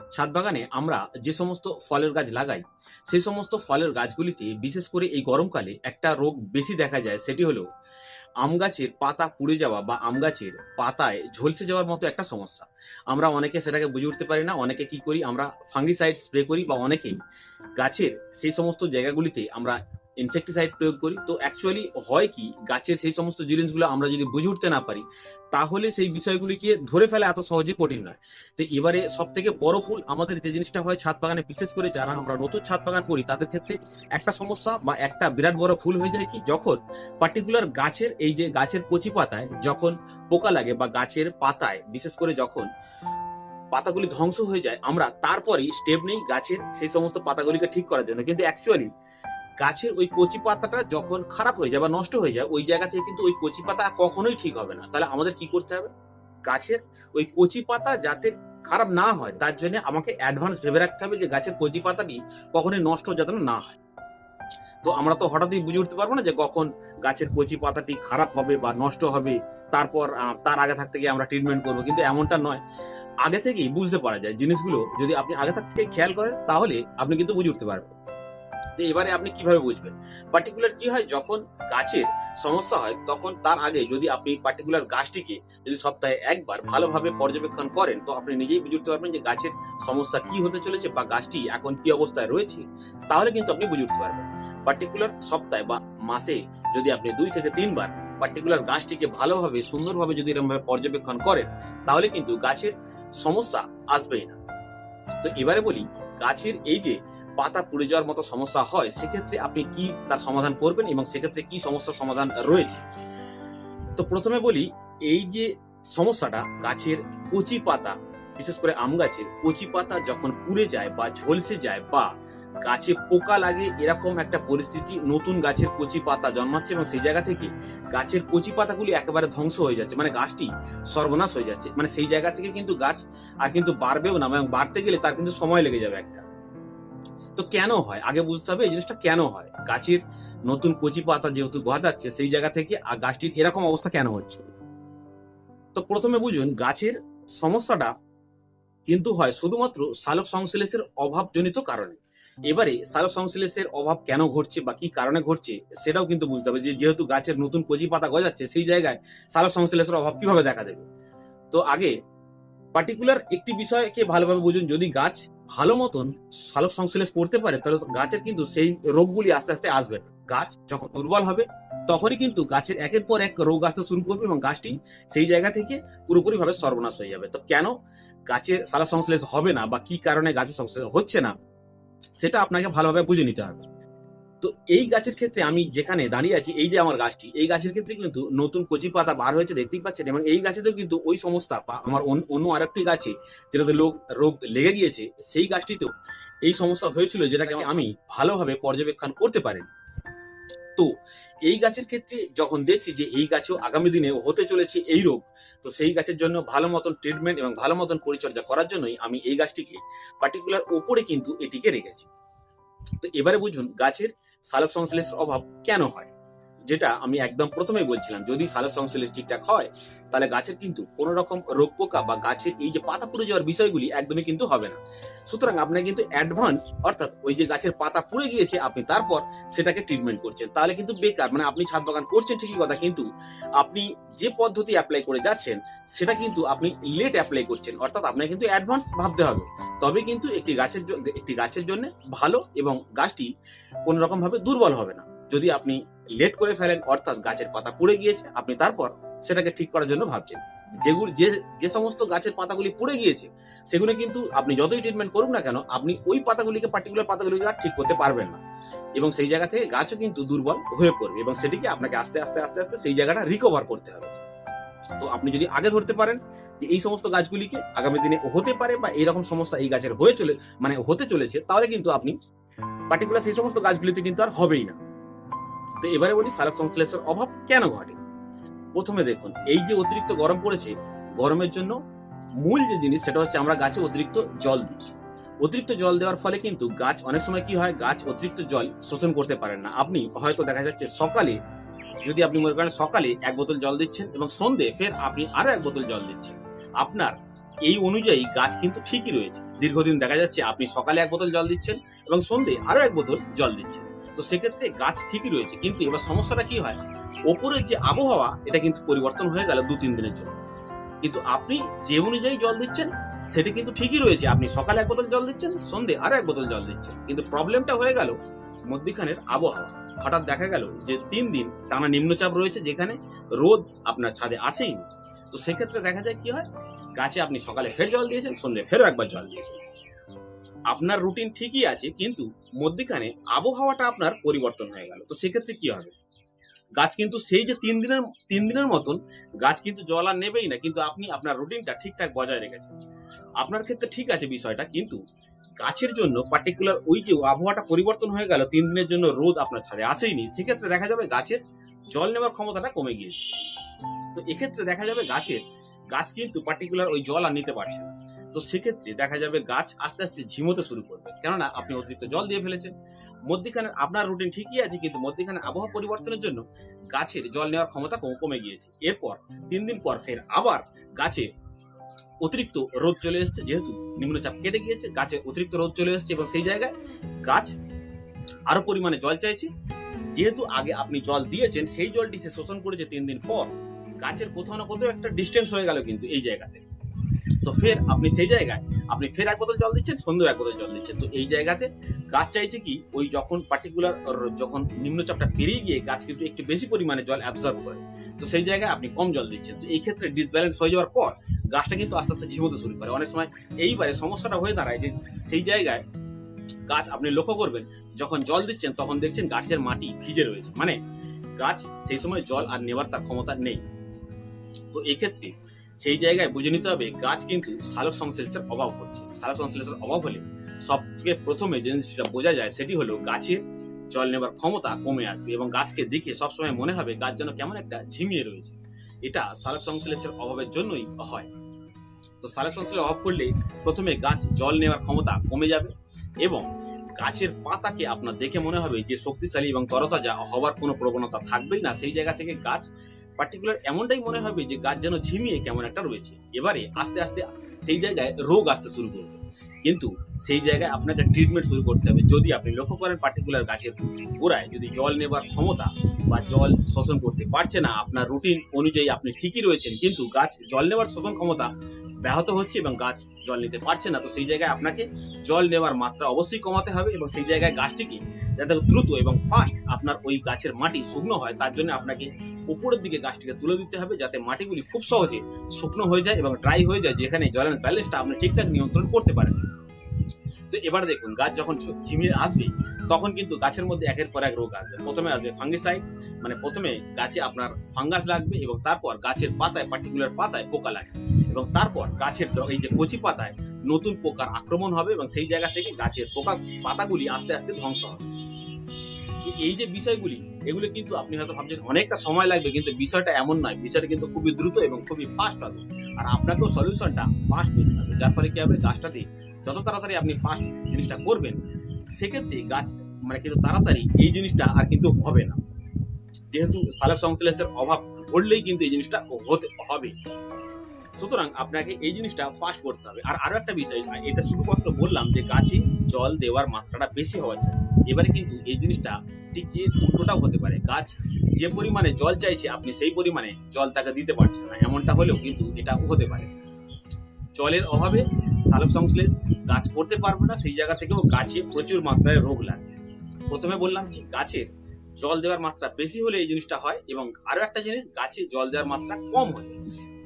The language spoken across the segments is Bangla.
ছাদ বাগানে আমরা যে সমস্ত ফলের গাছ লাগাই, সেই সমস্ত ফলের গাছগুলিতে বিশেষ করে এই গরমকালে একটা রোগ বেশি দেখা যায় সেটি হলো আম গাছের পাতা পুড়ে যাওয়া বা আম গাছের পাতায় ঝলসে যাওয়ার মতো একটা সমস্যা। আমরা অনেকে সেটাকে বুঝে উঠতে পারি না, অনেকে কি করি, আমরা ফাঙ্গিসাইড স্প্রে করি বা অনেকেই গাছের সেই সমস্ত জায়গাগুলিতে আমরা ইনসেকটিসাইড প্রয়োগ করি। তো অ্যাকচুয়ালি হয় কি, গাছের সেই সমস্ত জিনিসগুলো আমরা যদি বুঝে উঠতে না পারি, তাহলে সেই বিষয়গুলিকে ধরে ফেলা এত সহজে কঠিন নয়। তো এবারে সব থেকে বড় ভুল আমাদের যে জিনিসটা হয় ছাদ বাগানে, বিশেষ করে যারা আমরা নতুন ছাদ বাগান করি, তাদের ক্ষেত্রে একটা সমস্যা বা একটা বিরাট বড় ভুল হয়ে যায় কি, যখন পার্টিকুলার গাছের, এই যে গাছের কচি পাতায় যখন পোকা লাগে বা গাছের পাতায়, বিশেষ করে যখন পাতাগুলি ধ্বংস হয়ে যায়, আমরা তারপরেই স্টেপ নেই গাছের সেই সমস্ত পাতাগুলিকে ঠিক করার জন্য। কিন্তু অ্যাকচুয়ালি গাছের ওই কচি পাতাটা যখন খারাপ হয়ে যায় বা নষ্ট হয়ে যায়, ওই জায়গা থেকে কিন্তু ওই কচি পাতা কখনোই ঠিক হবে না। তাহলে আমাদের কি করতে হবে? গাছের ওই কচি পাতা যাতে খারাপ না হয়, তার জন্য আমাকে অ্যাডভান্স ভেবে রাখতে হবে যে গাছের কচি পাতাটি কখনোই নষ্ট যাতে না হয়। তো আমরা তো হঠাৎই বুঝে উঠতে পারব না যে কখন গাছের কচি পাতাটি খারাপ হবে বা নষ্ট হবে, তারপর তার আগে থাকতে গিয়ে আমরা ট্রিটমেন্ট করব। কিন্তু এমনটা নয়। আগে থেকেই বুঝতে পারা যায় জিনিসগুলো। যদি আপনি আগে থাক থেকে খেয়াল করেন, তাহলে আপনি কিন্তু বুঝে উঠতে পারবেন। তো এবারে আপনি কীভাবে বুঝবেন? পার্টিকুলার কি হয়? যখন গাছের সমস্যা হয়, তখন তার আগে যদি আপনি পার্টিকুলার গাছটিকে যদি সপ্তাহে একবার ভালোভাবে পর্যবেক্ষণ করেন, তো আপনি নিজেই বুঝে উঠতে পারবেন যে গাছের সমস্যা কি হতে চলেছে বা গাছটি এখন কি অবস্থায় রয়েছে, তাহলে কিন্তু আপনি বুঝে উঠতে পারবেন। পার্টিকুলার সপ্তাহে বা মাসে যদি আপনি দুই থেকে তিনবার পার্টিকুলার গাছটিকে ভালোভাবে, সুন্দরভাবে যদি এরকমভাবে পর্যবেক্ষণ করেন, তাহলে কিন্তু গাছের সমস্যা আসবেই না। তো এবারে বলি, গাছের এই যে পাতা পুড়ে যাওয়ার মতো সমস্যা হয়, সেক্ষেত্রে আপনি কি তার সমাধান করবেন এবং সেক্ষেত্রে কি সমস্যার সমাধান রয়েছে? তো প্রথমে বলি, এই যে সমস্যাটা, গাছের কচি পাতা, বিশেষ করে আম গাছের কচি পাতা যখন পুড়ে যায় বা ঝলসে যায় বা গাছে পোকা লাগে, এরকম একটা পরিস্থিতি নতুন গাছের কচি পাতা জন্মাচ্ছে এবং সেই জায়গা থেকে গাছের কচি পাতাগুলি একেবারে ধ্বংস হয়ে যাচ্ছে মানে গাছটি সর্বনাশ হয়ে যাচ্ছে। মানে সেই জায়গা থেকে কিন্তু গাছ আর কিন্তু বাড়বেও না এবং বাড়তে গেলে তার কিন্তু সময় লেগে যাবে একটা। তো কেন হয়? আগে বুঝতে হবে এই জিনিসটা কেন হয়? গাছের নতুন কচি পাতা যেহেতু গজাচ্ছে, সেই জায়গা থেকে আর গাছটির এরকম অবস্থা কেন হচ্ছে? তো প্রথমে বুঝুন, গাছের সমস্যাটা কিন্তু হয় শুধুমাত্র সালোক সংশ্লেষের অভাবজনিত কারণে। এবারে সালোক সংশ্লেষের অভাব কেন ঘটছে বা কি কারণে ঘটছে, সেটাও কিন্তু বুঝতে হবে যে যেহেতু গাছের নতুন কচি পাতা গজাচ্ছে, সেই জায়গায় সালোক সংশ্লেষের অভাব কীভাবে দেখা দেবে? তো আগে পার্টিকুলার একটি বিষয়কে ভালোভাবে বুঝুন, যদি গাছ ভালো মতন সালোক সংশ্লেষ করতে পারে, তাহলে গাছের কিন্তু সেই রোগগুলি আস্তে আস্তে আসবে। গাছ যখন দুর্বল হবে, তখনই কিন্তু গাছের একের পর এক রোগ আসতে শুরু করবে এবং গাছটি সেই জায়গা থেকে পুরোপুরিভাবে সর্বনাশ হয়ে যাবে। তো কেন গাছের সালোক সংশ্লেষ হবে না বা কি কারণে গাছের সংশ্লেষ হচ্ছে না, সেটা আপনাকে ভালোভাবে বুঝে নিতে হবে। তো এই গাছের ক্ষেত্রে আমি যেখানে দাঁড়িয়ে আছি, এই যে আমার গাছটি, এই গাছের ক্ষেত্রে কিন্তু নতুন কচি পাতা বার হয়েছে, দেখতেই পাচ্ছেন, এবং এই গাছেতেও কিন্তু ওই সমস্যা, বা আমার অন্য- অন্য আরেকটি গাছে যেটাতে লোক, রোগ লেগে গিয়েছে, সেই গাছটিতেও এই সমস্যা হয়েছিল, যেটাকে আমি ভালোভাবে পর্যবেক্ষণ করতে পারি তো এই গাছের ক্ষেত্রে যখন দেখছি যে এই গাছেও আগামী দিনে হতে চলেছে এই রোগ, তো সেই গাছের জন্য ভালো মতন ট্রিটমেন্ট এবং ভালো মতন পরিচর্যা করার জন্যই আমি এই গাছটিকে পার্টিকুলার ওপরে কিন্তু এটিকে রেখেছি। তো এবারে বুঝুন গাছের সালোক সংশ্লেষের অভাব কেন হয়? যেটা আমি একদম প্রথমে বলছিলাম, যদি সালোক সংশ্লেষ ঠিকঠাক হয়, তাহলে গাছের কিন্তু কোনো রকম রোগ পোকা বা গাছের এই যে পাতা পুড়ে যাওয়ার বিষয়গুলি একদমই কিন্তু হবে না। সুতরাং আপনাকে কিন্তু অ্যাডভান্স অর্থাৎ ওই যে গাছের পাতা পুড়ে গিয়েছে, আপনি তারপর সেটাকে ট্রিটমেন্ট করছেন। তাহলে কিন্তু বেকার মানে আপনি ছাদ বাগান করছেন ঠিকই কথা, কিন্তু আপনি যে পদ্ধতি অ্যাপ্লাই করে যাচ্ছেন, সেটা কিন্তু আপনি লেট অ্যাপ্লাই করছেন, অর্থাৎ আপনাকে কিন্তু অ্যাডভান্স ভাবতে হবে। তবে কিন্তু একটি গাছের একটি গাছের জন্য ভালো এবং গাছটি কোনো রকম ভাবে দুর্বল হবে না। যদি আপনি লেট করে ফেলেন, অর্থাৎ গাছের পাতা পুড়ে গিয়েছে, আপনি তারপর সেটাকে ঠিক করার জন্য ভাবছেন। যেগুলি যে যে সমস্ত গাছের পাতাগুলি পুড়ে গিয়েছে, সেগুলো কিন্তু আপনি যতই ট্রিটমেন্ট করুন না কেন, আপনি ওই পাতাগুলিকে পার্টিকুলার পাতাগুলিকে আর ঠিক করতে পারবেন না। এবং সেই জায়গা থেকে গাছও কিন্তু দুর্বল হয়ে পড়বে এবং সেটিকে আপনাকে আস্তে আস্তে আস্তে আস্তে সেই জায়গাটা রিকভার করতে হবে। তো আপনি যদি আগে ধরতে পারেন যে এই সমস্ত গাছগুলিকে আগামী দিনে হতে পারে বা এইরকম সমস্যা এই গাছের হয়ে চলে মানে হতে চলেছে, তাহলে কিন্তু আপনি পার্টিকুলার সেই সমস্ত গাছগুলিতে কিন্তু আর হবেই না। তো এবারে বলি সালোক সংশ্লেষের অভাব কেন ঘটে? প্রথমে দেখুন, এই যে অতিরিক্ত গরম পড়েছে, গরমের জন্য মূল যে জিনিস সেটা হচ্ছে আমরা গাছে অতিরিক্ত জল দিই। অতিরিক্ত জল দেওয়ার ফলে কিন্তু গাছ, অনেক সময় কি হয়, গাছ অতিরিক্ত জল শোষণ করতে পারেন না। আপনি হয়তো দেখা যাচ্ছে সকালে, যদি আপনি মনে করেন সকালে এক বোতল জল দিচ্ছেন এবং সন্ধে ফের আপনি আরও এক বোতল জল দিচ্ছেন। আপনার এই অনুযায়ী গাছ কিন্তু ঠিকই রয়েছে। দীর্ঘদিন দেখা যাচ্ছে আপনি সকালে এক বোতল জল দিচ্ছেন এবং সন্ধে আরও এক বোতল জল দিচ্ছেন। তো সেক্ষেত্রে গাছ ঠিকই রয়েছে, কিন্তু এবার সমস্যাটা কি হয়? ওপরের যে আবহাওয়া, এটা কিন্তু পরিবর্তন হয়ে গেল দু তিন দিনের জন্য। কিন্তু আপনি যে অনুযায়ী জল দিচ্ছেন, সেটা কিন্তু ঠিকই রয়েছে। আপনি সকালে এক বোতল জল দিচ্ছেন, সন্ধে আরও এক বোতল জল দিচ্ছেন। কিন্তু প্রবলেমটা হয়ে গেল মধ্যিখানের আবহাওয়া। হঠাৎ দেখা গেল যে তিন দিন টানা নিম্নচাপ রয়েছে, যেখানে রোদ আপনার ছাদে আসেই তো সেক্ষেত্রে দেখা যায় কি হয়? গাছে আপনি সকালে ফের জল দিয়েছেন, সন্ধে ফেরও একবার জল দিয়েছেন। আপনার রুটিন ঠিকই আছে, কিন্তু মধ্যিখানে আবহাওয়াটা আপনার পরিবর্তন হয়ে গেল। তো সেক্ষেত্রে কি হবে? গাছ কিন্তু সেই যে তিন দিনের তিন দিনের মতন, গাছ কিন্তু জল আর নেবেই না, কিন্তু আপনি আপনার রুটিনটা ঠিকঠাক বজায় রেখেছেন। আপনার ক্ষেত্রে ঠিক আছে বিষয়টা, কিন্তু গাছের জন্য পার্টিকুলার ওই যে আবহাওয়াটা পরিবর্তন হয়ে গেল, তিন দিনের জন্য রোদ আপনার ছাদে আসেইনি, সেক্ষেত্রে দেখা যাবে গাছের জল নেওয়ার ক্ষমতাটা কমে গিয়েছে। তো এক্ষেত্রে দেখা যাবে গাছের, গাছ কিন্তু পার্টিকুলার ওই জল আর নিতে পারছে না। তো সেক্ষেত্রে দেখা যাবে গাছ আস্তে আস্তে ঝিমোতে শুরু করবে। কেননা আপনি অতিরিক্ত জল দিয়ে ফেলেছেন। মধ্যিখানে আপনার রুটিন ঠিকই আছে, কিন্তু মধ্যিখানে আবহাওয়া পরিবর্তনের জন্য গাছের জল নেওয়ার ক্ষমতা কম- কমে গিয়েছে। এরপর তিন দিন পর ফের আবার গাছে অতিরিক্ত রোদ চলে এসেছে, যেহেতু নিম্নচাপ কেটে গিয়েছে, গাছে অতিরিক্ত রোদ চলে এসেছে এবং সেই জায়গায় গাছ আরও পরিমাণে জল চাইছে। যেহেতু আগে আপনি জল দিয়েছেন, সেই জলটি সে শোষণ করেছে তিন দিন পর। গাছের কোথাও না কোথাও একটা ডিস্টেন্স হয়ে গেল কিন্তু এই জায়গাতে। তো ফের আপনি সেই জায়গায়, আপনি ফের এক বোতল জল দিচ্ছেন, সন্ধ্যেও এক বোতল জল দিচ্ছেন। তো এই জায়গাতে গাছ চাইছে কি, ওই যখন পার্টিকুলার যখন নিম্নচাপটা পেরিয়ে গিয়ে গাছ কিন্তু একটু বেশি পরিমাণে জল অ্যাবজর্ব করে, তো সেই জায়গায় আপনি কম জল দিচ্ছেন। তো এই ক্ষেত্রে ডিসব্যালেন্স হয়ে যাওয়ার পর গাছটা কিন্তু আস্তে আস্তে ঝিমোতে শুরু করে। অনেক সময় এইবারে সমস্যাটা হয়ে দাঁড়ায় যে সেই জায়গায় গাছ আপনি লক্ষ্য করবেন, যখন জল দিচ্ছেন তখন দেখছেন গাছের মাটি ভিজে রয়েছে। মানে গাছ সেই সময় জল আর নেওয়ার তার ক্ষমতা নেই। তো এক্ষেত্রে সেই জায়গায় বুঝে নিতে হবে, গাছ কিন্তু সালোক সংশ্লেষের অভাব হচ্ছে। সালোক সংশ্লেষের অভাব হলে সব থেকে প্রথমে যে জিনিসটা বোঝা যায় সেটি হলো গাছের জল নেবার ক্ষমতা কমে আসবে এবং গাছকে দেখে সবসময় মনে হবে গাছ যেন কেমন একটা ঝিমিয়ে রয়েছে। এটা সালোক সংশ্লেষের অভাবের জন্যই হয়। তো সালোক সংশ্লেষের অভাব করলে প্রথমে গাছ জল নেওয়ার ক্ষমতা কমে যাবে এবং গাছের পাতাকে আপনার দেখে মনে হবে যে শক্তিশালী এবং তরতাজা হওয়ার কোনো প্রবণতা থাকবেই না। সেই জায়গা থেকে গাছ পার্টিকুলার এমনটাই মনে হবে যে গাছ যেন ঝিমিয়ে কেমন একটা রয়েছে। এবারে আস্তে আস্তে সেই জায়গায় রোগ আসতে শুরু করবে। কিন্তু সেই জায়গায় আপনাকে ট্রিটমেন্ট শুরু করতে হবে। যদি আপনি লক্ষ্য করেন পার্টিকুলার গাছের গোড়ায় যদি জল নেবার ক্ষমতা বা জল শোষণ করতে পারছে না, আপনার রুটিন অনুযায়ী আপনি ঠিকই রয়েছেন, কিন্তু গাছ জল নেবার শোষণ ক্ষমতা ব্যাহত হচ্ছে এবং গাছ জল নিতে পারছে না, তো সেই জায়গায় আপনাকে জল নেওয়ার মাত্রা অবশ্যই কমাতে হবে এবং সেই জায়গায় গাছটিকে যাতে দ্রুত এবং ফাস্ট আপনার ওই গাছের মাটি শুকনো হয়, তার জন্য আপনাকে উপরের দিকে গাছটিকে তুলে দিতে হবে যাতে মাটিগুলি খুব সহজে শুকনো হয়ে যায় এবং ড্রাই হয়ে যায়, যেখানে জলের ব্যালেন্সটা আপনি ঠিকঠাক নিয়ন্ত্রণ করতে পারেন। তো এবার দেখুন, গাছ যখন ঝিমিয়ে আসবে, তখন কিন্তু গাছের মধ্যে একের পর এক রোগ আসবে। প্রথমে আসবে ফাঙ্গিসাইড মানে প্রথমে গাছে আপনার ফাঙ্গাস লাগবে এবং তারপর গাছের পাতায় পার্টিকুলার পাতায় পোকা লাগবে এবং তারপর গাছের এই যে কচি পাতায় নতুন পোকার আক্রমণ হবে এবং সেই জায়গা থেকে গাছের পোকা পাতাগুলি আস্তে আস্তে ধ্বংস হবে। এই যে বিষয়গুলি এগুলো কিন্তু আপনি হয়তো ভাবছেন অনেকটা সময় লাগবে, কিন্তু বিষয়টা এমন নয়। বিষয়টা কিন্তু খুবই দ্রুত এবং খুবই ফাস্ট হবে। আর আপনাকেও সলিউশনটা ফাস্ট নিতে হবে। যার ফলে কী হবে? গাছটাতে যত তাড়াতাড়ি আপনি ফাস্ট জিনিসটা করবেন সেক্ষেত্রে গাছ মানে কিন্তু তাড়াতাড়ি এই জিনিসটা আর কিন্তু হবে না। যেহেতু সালেক সংশ্লেষের অভাব পড়লেই কিন্তু এই জিনিসটা হতে হবে। সুতরাং আপনাকে এই জিনিসটা ফাস্ট করতে হবে। আর আরও একটা বিষয় এটা শুধুমাত্র বললাম যে গাছে জল দেওয়ার মাত্রাটা বেশি হওয়া চাই এবারে কিন্তু এই জিনিসটা ঠিক এর উল্টোটাও হতে পারে। গাছ যে পরিমাণে জল চাইছে, আপনি সেই পরিমাণে জল তাকে দিতে পারছেন না। এমনটা হলেও কিন্তু এটা হতে পারে। জলের অভাবে সালোক সংশ্লেষ গাছ করতে পারবে না, সেই জায়গা থেকেও গাছে প্রচুর মাত্রায় রোগ লাগে। প্রথমে বললাম যে গাছের জল দেওয়ার মাত্রা বেশি হলে এই জিনিসটা হয় এবং আরও একটা জিনিস, গাছে জল দেওয়ার মাত্রা কম হয়।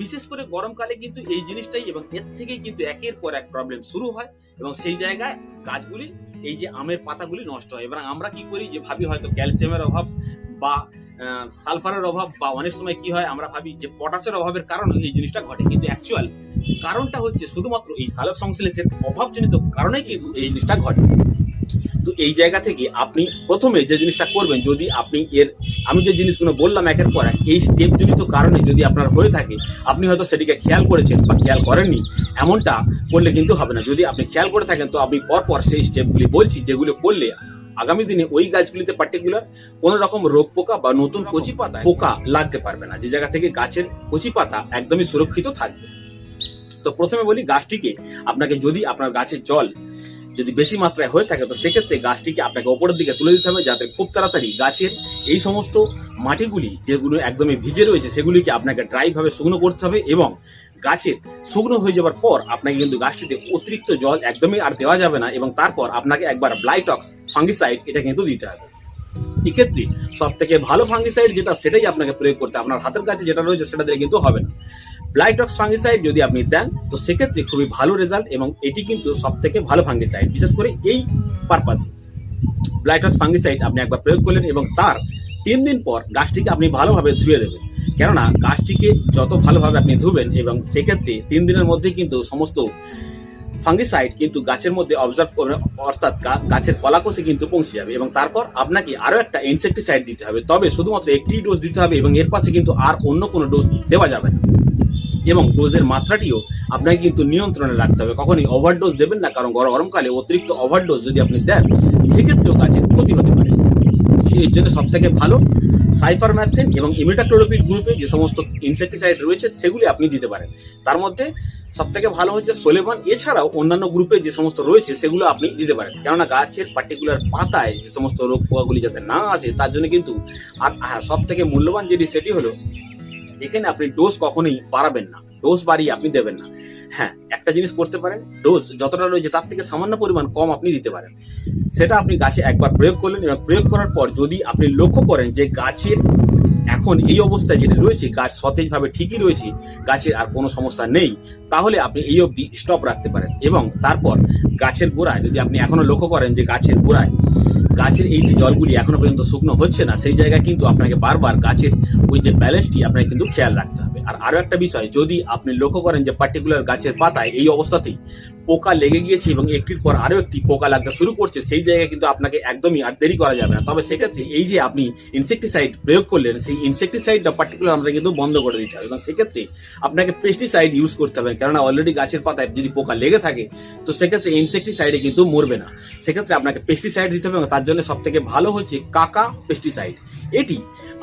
বিশেষ করে গরমকালে কিন্তু এই জিনিসটাই এবং এর থেকেই কিন্তু একের পর এক প্রবলেম শুরু হয় এবং সেই জায়গায় গাছগুলি, এই যে আমের পাতাগুলি নষ্ট হয়। এবং আমরা কি করি যে ভাবি হয়তো ক্যালসিয়ামের অভাব বা সালফারের অভাব বা অনেক সময় কি হয় আমরা ভাবি যে পটাশের অভাবের কারণে এই জিনিসটা ঘটে। কিন্তু অ্যাকচুয়াল কারণটা হচ্ছে শুধুমাত্র এই সালোক সংশ্লেষের অভাবজনিত কারণেই কিন্তু এই জিনিসটা ঘটে। তো এই জায়গা থেকে আপনি প্রথমে যে জিনিসটা করবেন, যদি আপনি এর, আমি যে জিনিসগুলো বললাম একের পর এক, এই স্টেপজনিত কারণে যদি আপনার হয়ে থাকে, আপনি হয়তো সেটিকে খেয়াল করেছেন বা খেয়াল করেননি, এমনটা করলে কিন্তু হবে না। যদি আপনি খেয়াল করে থাকেন, তো আমি পরপর সেই স্টেপগুলি বলছি, যেগুলো করলে আগামী দিনে ওই গাছগুলিতে পার্টিকুলার কোন রকম রোগ পোকা বা নতুন কচি পাতা, পোকা লাগতে পারবে না। যে জায়গা থেকে গাছের কচি পাতা একদমই সুরক্ষিত থাকবে। তো প্রথমে বলি গাছটিকে, আপনাকে যদি আপনার গাছের জল যদি বেশি মাত্রায় হয়ে থাকে, তো সেক্ষেত্রে গাছটিকে আপনাকে ওপরের দিকে তুলে দিতে হবে যাতে খুব তাড়াতাড়ি গাছের এই সমস্ত মাটিগুলি যেগুলো একদমই ভিজে রয়েছে, সেগুলিকে আপনাকে ড্রাইভাবে শুকনো করতে হবে এবং গাছের শুকনো হয়ে যাওয়ার পর আপনাকে কিন্তু গাছটিতে অতিরিক্ত জল একদমই আর দেওয়া যাবে না এবং তারপর আপনাকে একবার ব্লাইটক্স ফাঙ্গিসাইড এটা কিন্তু দিতে হবে এক্ষেত্রে সব থেকে ভালো ফাঙ্গিসাইড যেটা, সেটাই আপনাকে প্রয়োগ করতে। আপনার হাতের কাছে যেটা রয়েছে, সেটা দিয়ে কিন্তু হবে না ব্লাইটক্স ফাঙ্গিসাইড যদি আপনি দেন, তো সেক্ষেত্রে খুবই ভালো রেজাল্ট এবং এটি কিন্তু সব থেকে ভালো ফাঙ্গিসাইড বিশেষ করে এই পারপাসে ব্লাইটক্স ফাঙ্গিসাইড আপনি একবার প্রয়োগ করলেন এবং তার তিন দিন পর গাছটিকে আপনি ভালোভাবে ধুয়ে দেবেন। কেননা গাছটিকে যত ভালোভাবে আপনি ধুবেন এবং সেক্ষেত্রে তিন দিনের মধ্যেই কিন্তু সমস্ত ফাঙ্গিসাইড কিন্তু গাছের মধ্যে অবজার্ভ করবে অর্থাৎ গাছের কলাকোষে কিন্তু পৌঁছে যাবে এবং তারপর আপনাকে আরও একটা ইনসেকটিসাইড দিতে হবে। তবে শুধুমাত্র একটি ডোজ দিতে হবে এবং এর পাশে কিন্তু আর অন্য কোনো ডোজ দেওয়া যাবে না। এবং ডোজের মাত্রাটিও আপনাকে কিন্তু নিয়ন্ত্রণে রাখতে হবে। কখনই ওভারডোজ দেবেন না, কারণ গরম গরমকালে অতিরিক্ত ওভারডোজ যদি আপনি দেন, সেক্ষেত্রেও গাছের ক্ষতি হতে পারে। এর জন্য সব থেকে ভালো সাইফারম্যাথিন এবং ইমিটাক্লোরোপিড গ্রুপে যে সমস্ত ইনসেকটিসাইড রয়েছে, সেগুলি আপনি দিতে পারেন। তার মধ্যে সবথেকে ভালো হচ্ছে সোলেমান এছাড়াও অন্যান্য গ্রুপে যে সমস্ত রয়েছে, সেগুলো আপনি দিতে পারেন। কেননা গাছের পার্টিকুলার পাতায় যে সমস্ত রোগ পোকাগুলি যাতে না আসে, তার জন্য কিন্তু আর সব থেকে মূল্যবান যেটি, সেটি হলো এখানে আপনি ডোজ কখনোই বাড়াবেন না। ডোজ বাড়িয়ে আপনি দেবেন না। হ্যাঁ একটা জিনিস করতে পারেন ডোজ যতটা রয়েছে তার থেকে সামান্য পরিমাণ কম আপনি দিতে পারেন। সেটা আপনি গাছে একবার প্রয়োগ করলেন এবং প্রয়োগ করার পর যদি আপনি লক্ষ্য করেন যে গাছের এখন এই অবস্থায় যেটা রয়েছে, গাছ সতেজভাবে ঠিকই রয়েছে, গাছের আর কোনো সমস্যা নেই, তাহলে আপনি এই অবধি স্টপ রাখতে পারেন এবং তারপর গাছের গোড়ায় যদি আপনি এখনও লক্ষ্য করেন যে গাছের গোড়ায় গাছের এই যে জলগুলি এখনও পর্যন্ত শুকনো হচ্ছে না, সেই জায়গায় কিন্তু আপনাকে বারবার গাছের ওই যে ব্যালেন্সটি আপনাকে কিন্তু খেয়াল রাখতে হবে। আর আরও একটা বিষয়, যদি আপনি লক্ষ্য করেন যে পার্টিকুলার গাছের পাতায় এই অবস্থাতেই পোকা লেগে গিয়েছে এবং একটির পর আরও একটি পোকা লাগতে শুরু করছে, সেই জায়গায় কিন্তু আপনাকে একদমই আর দেরি করা যাবে না। তবে সেক্ষেত্রে এই যে আপনি ইনসেকটিসাইড প্রয়োগ করলেন, সেই ইনসেকটিসাইডটা পার্টিকুলার আমরা কিন্তু বন্ধ করে দিতে হবে। এবং সেক্ষেত্রে আপনাকে পেস্টিসাইড ইউজ করতে হবে, কেননা অলরেডি গাছের পাতায় যদি পোকা লেগে থাকে, তো সেক্ষেত্রে ইনসেকটিসাইডে কিন্তু মরবে না। সেক্ষেত্রে আপনাকে পেস্টিসাইড দিতে হবে এবং তার জন্য সব থেকে ভালো হচ্ছে কাকা পেস্টিসাইড এটি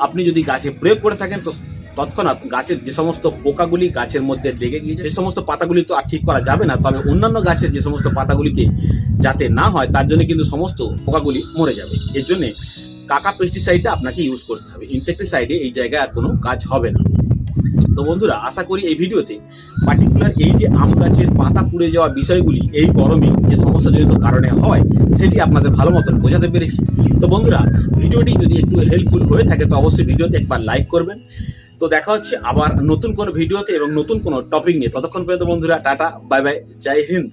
আপনি যদি গাছে প্রয়োগ করে থাকেন, তো তৎক্ষণাৎ গাছের যে সমস্ত পোকাগুলি গাছের মধ্যে লেগে গিয়েছে সেই সমস্ত পাতাগুলি তো আর ঠিক করা যাবে না। তবে অন্যান্য গাছের যে সমস্ত পাতাগুলিকে যাতে না হয়, তার জন্য কিন্তু সমস্ত পোকাগুলি মরে যাবে। এর জন্য কাকা পেস্টিসাইডটা আপনাকে ইউজ করতে হবে। ইনসেকটিসাইডে এই জায়গায় আর কোনো কাজ হবে না। তো বন্ধুরা, আশা করি এই ভিডিওতে পার্টিকুলার এই যে আম গাছের পাতা পুড়ে যাওয়া বিষয়গুলি, এই গরমে যে সমস্যাজনিত কারণে হয়, সেটি আপনাদের ভালো মতন বোঝাতে পেরেছি। তো বন্ধুরা, ভিডিওটি যদি একটু হেল্পফুল হয়ে থাকে, তো অবশ্যই ভিডিওতে একবার লাইক করবেন। তো দেখা হচ্ছে আবার নতুন কোনো ভিডিওতে এবং নতুন কোনো টপিক নিয়ে। ততক্ষণ পর্যন্ত বন্ধুরা, টাটা বাই বাই জয় হিন্দ।